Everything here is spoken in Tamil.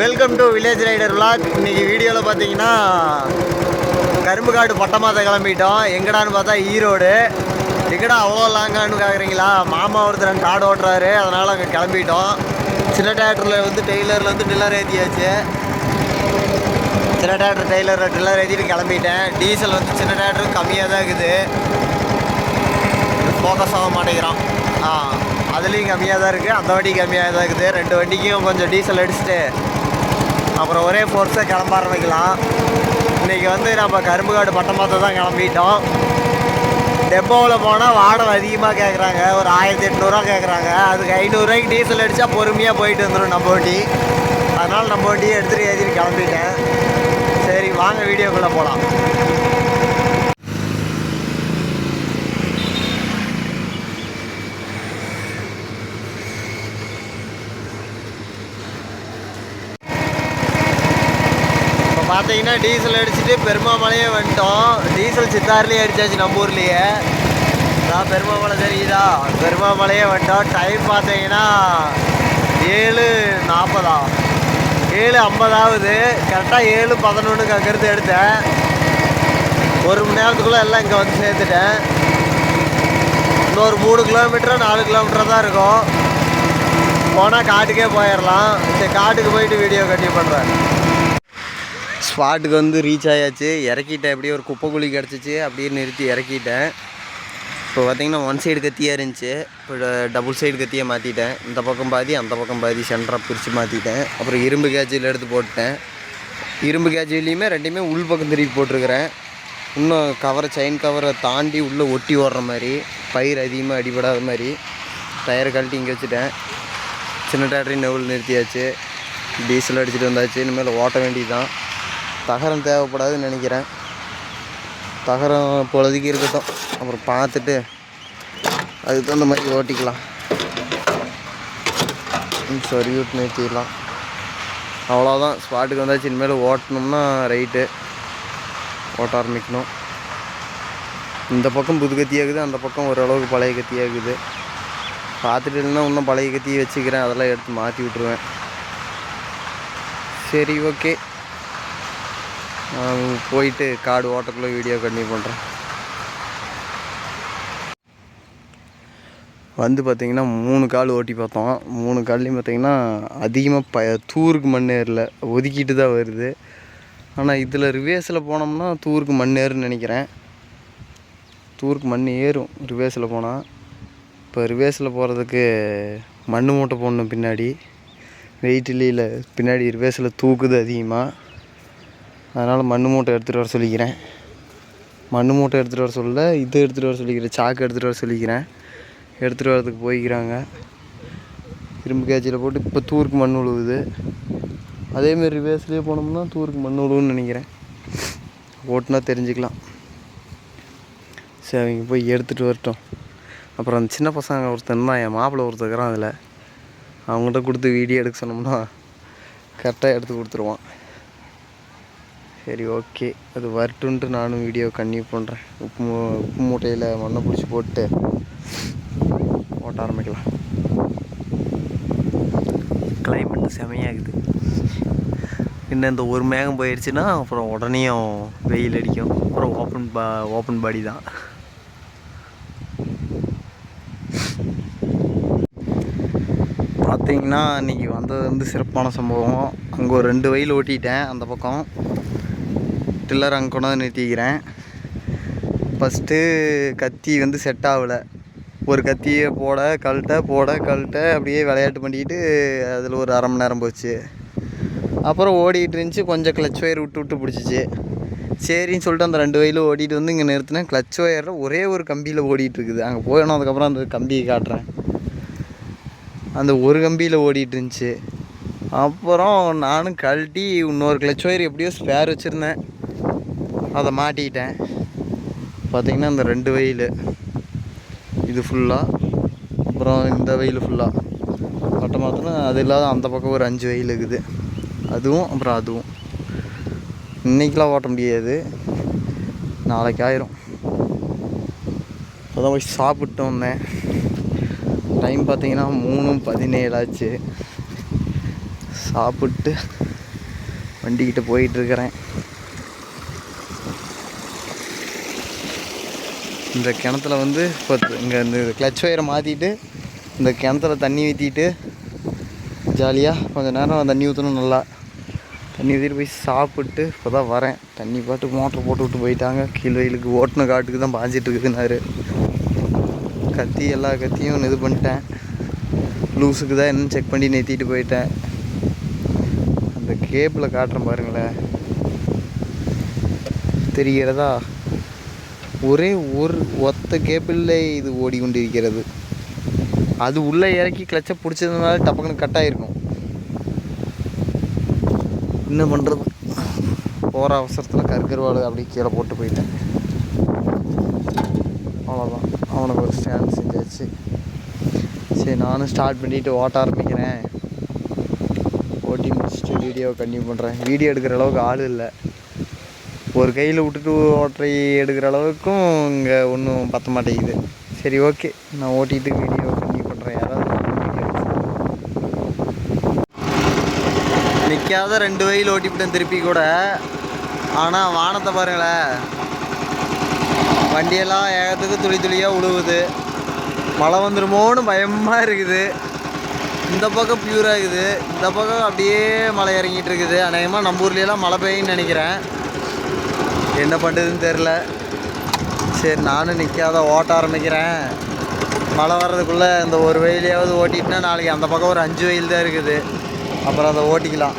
Welcome to village rider vlog இன்னைக்கு வீடியோவில் பார்த்தீங்கன்னா கரும்பு காடு பட்டமாத்த கிளம்பிட்டோம். எங்கடான்னு பார்த்தா ஈரோடு. எங்கடா அவ்வளோ லாங்கான்னு கேட்குறீங்களா மாமா ஒருத்தர் காடு ஓட்டுறாரு. அதனால் அங்கே கிளம்பிட்டோம். சின்ன டிராக்டரில் வந்து டெய்லரில் வந்து டில்லர் ஏற்றியாச்சு சின்ன டிராக்டர் டெய்லரில் டில்லர் ஏற்றிட்டு கிளம்பிட்டேன். டீசல் வந்து சின்ன டிராக்டர் கம்மியாக தான் இருக்குது. ஃபோக்கஸ் ஆக மாட்டேங்கிறான். ஆ அதுலேயும் கம்மியாக தான் இருக்குது அந்த வண்டி கம்மியாக தான் இருக்குது. ரெண்டு வண்டிக்கும் கொஞ்சம் டீசல் அடிச்சுட்டு அப்புறம் ஒரே ஃபோர்ஸாக கிளம்ப ஆரம்பிக்கலாம் இன்றைக்கி வந்து நம்ம கரும்பு காடு பட்டமாத்த தான் கிளம்பிட்டோம். டெப்போவில் போனால் வாடகை அதிகமாக கேட்குறாங்க ஒரு ஆயிரத்தி எட்நூறுவா கேட்குறாங்க அதுக்கு ஐநூறுரூவாய்க்கு டீசல் அடித்தா பொறுமையாக போயிட்டு வந்துடும் நம்ம வண்டி அதனால் நம்ம வண்டியை எடுத்துகிட்டு ஏற்றிட்டு கிளம்பிட்டேன். சரி வாங்க வீடியோக்குள்ளே போகலாம் பார்த்தீங்கன்னா டீசல் அடிச்சுட்டு பெருமாமலையே வந்துட்டோம். டீசல் சித்தாறுலேயே அடிச்சாச்சு நம்ம ஊர்லேயே. நான் பெருமாமலை தெரியுதா? பெருமாமலையே வந்துட்டோம். டைம் பார்த்தீங்கன்னா ஏழு நாற்பதா ஏழு ஐம்பதாவது. கரெக்டாக ஏழு பதினொன்றுக்கு அங்கேருந்து எடுத்தேன். ஒரு மணி நேரத்துக்குள்ளே எல்லாம் இங்கே வந்து சேர்த்துட்டேன். இன்னொரு மூணு கிலோமீட்டரோ நாலு கிலோமீட்டரோ தான் இருக்கும். போனால் காட்டுக்கே போயிடலாம். சரி காட்டுக்கு போயிட்டு வீடியோ கண்டினியூ பண்ணுறேன் ஸ்பாட்டுக்கு வந்து ரீச் ஆயாச்சு. இறக்கிட்டேன். அப்படியே ஒரு குப்பை குழி கிடச்சிச்சு. அப்படியே நிறுத்தி இறக்கிட்டேன். இப்போ பார்த்திங்கன்னா ஒன் சைடு கத்தியாக இருந்துச்சு. இப்போ டபுள் சைடு கத்தியை மாற்றிட்டேன் இந்த பக்கம் பாதி அந்த பக்கம் பாதி சென்டராக பிரித்து மாற்றிட்டேன் அப்புறம் இரும்பு கேஜியில் எடுத்து போட்டேன் இரும்பு கேஜிலையுமே ரெண்டுமே உள் பக்கம் திருப்பி போட்டிருக்கிறேன். இன்னும் கவரை செயின் கவரை தாண்டி உள்ளே ஒட்டி ஓடுற மாதிரி பயிர் அதிகமாக அடிபடாத மாதிரி டயரை கழட்டி இங்கே வச்சுட்டேன். சின்ன டேட்டரி நெவல் நிறுத்தியாச்சு. டீசல் அடிச்சுட்டு வந்தாச்சு. இனிமேல் ஓட்ட வேண்டியதுதான். தகரம் தேவைப்படாதுன்னு நினைக்கிறேன். தகரம் பொழுதுக்கு இருக்கட்டும். அப்புறம் பார்த்துட்டு அதுக்கு தகுந்த மாதிரி ஓட்டிக்கலாம். ம், சரி நிறுத்திடலாம். அவ்வளோதான் ஸ்பாட்டுக்கு வந்தாச்சு. இனிமேல் ஓட்டணும்னா ரைட்டு. ஓட்ட ஆரம்பிக்கணும். இந்த பக்கம் புது கத்தியாகுது அந்த பக்கம் ஓரளவுக்கு பழைய கத்தியாகுது பார்த்துட்டு இல்லைன்னா இன்னும் பழைய கத்தியை வச்சுக்கிறேன். அதெல்லாம் எடுத்து மாற்றி விட்ருவேன் சரி ஓகே. போயிட்டு காடு ஓட்டக்குள்ளே வீடியோ கண்டினியூ பண்ணுறேன் வந்து பார்த்திங்கன்னா மூணு கால் ஓட்டி பார்த்தோம். மூணு கால்லையும் பார்த்திங்கன்னா அதிகமாக ப தூருக்கு மண் ஏறல. ஒதுக்கிட்டு தான் வருது. ஆனால் இதில் ரிவேஸில் போனோம்னா தூருக்கு மண் ஏறுன்னு நினைக்கிறேன். தூருக்கு மண் ஏறும் ரிவேஸில் போனால் இப்போ ரிவேஸில் போகிறதுக்கு மண் மூட்டை போடணும் பின்னாடி. வெயிட் இல்லையில் பின்னாடி ரிவேஸில் தூக்குது அதிகமாக அதனால் மண் மூட்டை எடுத்துகிட்டு வர சொல்லிக்கிறேன். மண் மூட்டை எடுத்துகிட்டு வர சொல்ல இது எடுத்துகிட்டு வர சொல்லிக்கிறேன் சாக்கு எடுத்துகிட்டு வர சொல்லிக்கிறேன். எடுத்துகிட்டு வரதுக்கு போய்க்கிறாங்க. இரும்பு கேஜியில் போட்டு இப்போ தூருக்கு மண் உழுவுது. அதேமாரி ரிவேஸ்லேயே போனோம்னா தூருக்கு மண் உழுவுன்னு நினைக்கிறேன். ஓட்டுனா தெரிஞ்சுக்கலாம். சரி அவங்க போய் எடுத்துகிட்டு வரட்டும். அப்புறம் அந்த சின்ன பசங்க ஒருத்தன் தான் என் மாப்பிள்ளை ஒருத்தருக்குறான் அதில். அவங்கள்ட்ட கொடுத்து வீடியோ எடுக்க சொன்னோம்னா கரெக்டாக எடுத்து கொடுத்துருவான். சரி ஓகே அது வரட்டுன்ட்டு நானும் வீடியோ கன்டினியூ பண்ணுறேன் உப்பு மூ உப்பு மூட்டையில் மண்ணை பிடிச்சி போட்டு ஓட்ட ஆரம்பிக்கலாம். கிளைமேட் செமையாகுது. இன்னும் இந்த ஒரு மேகம் போயிடுச்சுன்னா அப்புறம் உடனேயும் வெயில் அடிக்கும். அப்புறம் ஓப்பன் பா ஓப்பன் பாடி தான். பார்த்தீங்கன்னா இன்றைக்கி வந்தது வந்து சிறப்பான சம்பவம். அங்கே ஒரு ரெண்டு வயல் ஓட்டிட்டேன் அந்த பக்கம். டில்லர் அங்கே கொண்டு வந்து நிறுத்திக்கிறேன். ஃபஸ்ட்டு கத்தி வந்து செட் ஆகலை. ஒரு கத்தியை போட கழட்ட போட கழட்ட அப்படியே விளையாட்டு பண்ணிக்கிட்டு அதில் ஒரு அரை மணி நேரம் போச்சு. அப்புறம் ஓடிட்டு இருந்துச்சு. கொஞ்சம் கிளச் ஒயர் விட்டு விட்டு பிடிச்சிச்சு. சரின்னு சொல்லிட்டு அந்த ரெண்டு வயலும் ஓடிட்டு வந்து இங்கே நிறுத்தினேன். கிளச் ஒயரில் ஒரே ஒரு கம்பியில் ஓடிட்டு இருக்குது. அங்கே போயிடணும் அதுக்கப்புறம் அந்த கம்பியை காட்டுறேன். அந்த ஒரு கம்பியில் ஓடிட்டு இருந்துச்சு. அப்புறம் நானும் கழட்டி இன்னொரு கிளச் ஒயர் எப்படியோ ஸ்பேர் வச்சுருந்தேன். அதை மாட்டிக்கிட்டேன் பார்த்திங்கன்னா இந்த ரெண்டு வெயில். இது ஃபுல்லாக அப்புறம் இந்த வெயில் ஃபுல்லாக மொட்டை மாற்றினா அது இல்லாத அந்த பக்கம் ஒரு அஞ்சு வெயில் இருக்குது. அதுவும் அப்புறம் அதுவும். இன்றைக்கெலாம் ஓட்ட முடியாது. நாளைக்கு ஆயிரும். இப்போதான் போய் சாப்பிட்டு வந்தேன். டைம் பார்த்தீங்கன்னா மூணும் பதினேழாச்சு சாப்பிட்டு வண்டிக்கிட்ட போயிட்டுருக்கிறேன் இந்த கிணத்துல வந்து இப்போ இங்கே இந்த கிளச் ஒயரை மாற்றிட்டு இந்த கிணத்துல தண்ணி ஊற்றிட்டு ஜாலியாக கொஞ்சம் நேரம் தண்ணி ஊற்றணும் நல்லா. தண்ணி ஊற்றிட்டு போய் சாப்பிட்டு இப்போ தான் வரேன். தண்ணி பாட்டு மோட்டர் போட்டு விட்டு போயிட்டாங்க. கீழ் வெயிலுக்கு ஓட்டின காட்டுக்கு தான் பாஞ்சிட்ருக்குதுனாரு கத்தி எல்லா கத்தியும் இது பண்ணிட்டேன். லூஸுக்கு தான் என்னன்னு செக் பண்ணி நிறுத்திட்டு போயிட்டேன். அந்த கேப்பில் காட்டுறேன் பாருங்களேன். தெரிகிறதா ஒரே ஒரு ஒத்த கேப்பில் இது ஓடிக்கொண்டிருக்கிறது. அது உள்ளே இறக்கி கிளச்சை பிடிச்சதுனால டப்பக்குன்னு கட் ஆகிருக்கும் என்ன பண்ணுறது போகிற அவசரத்தில் கருக்கருவாடு அப்படியே கீழே போட்டு போயிட்டேன். அவ்வளோதான் அவனுக்கு ஒரு ஸ்டாண்ட் செஞ்சாச்சு. சரி நானும் ஸ்டார்ட் பண்ணிவிட்டு ஓட்ட ஆரம்பிக்கிறேன். ஓட்டி முடிச்சுட்டு வீடியோ கண்டினியூ பண்ணுறேன் வீடியோ எடுக்கிற அளவுக்கு ஆள் இல்லை. ஒரு கையில் விட்டுட்டு ஓட்டை எடுக்கிற அளவுக்கும் இங்கே ஒன்றும் பத்த மாட்டேங்குது. சரி ஓகே. நான் ஓட்டிட்டு வீடியோ பண்ணி பண்ணுறேன் யாராவது நிற்காத ரெண்டு வயல் ஓட்டிவிட்டேன் திருப்பி கூட. ஆனால் வானத்தை பாருங்களேன். வண்டியெல்லாம் ஏகத்துக்கு துளி துளியாக உழுவுது. மழை வந்துருமோன்னு பயமாக இருக்குது. இந்த பக்கம் பியூராக இருக்குது. இந்த பக்கம் அப்படியே மழை இறங்கிட்டு இருக்குது. அநேகமாக நம்ம ஊர்லேயெல்லாம் மழை பெய்யும்னு நினைக்கிறேன். என்ன பண்ணுறதுன்னு தெரில சரி நானும் நிற்காத ஓட்ட ஆரம்பிக்கிறேன் மழை வர்றதுக்குள்ளே இந்த ஒரு வெயிலையாவது ஓட்டிட்டுனா நாளைக்கு அந்த பக்கம் ஒரு அஞ்சு வெயில் தான் இருக்குது. அப்புறம் அதை ஓட்டிக்கலாம்.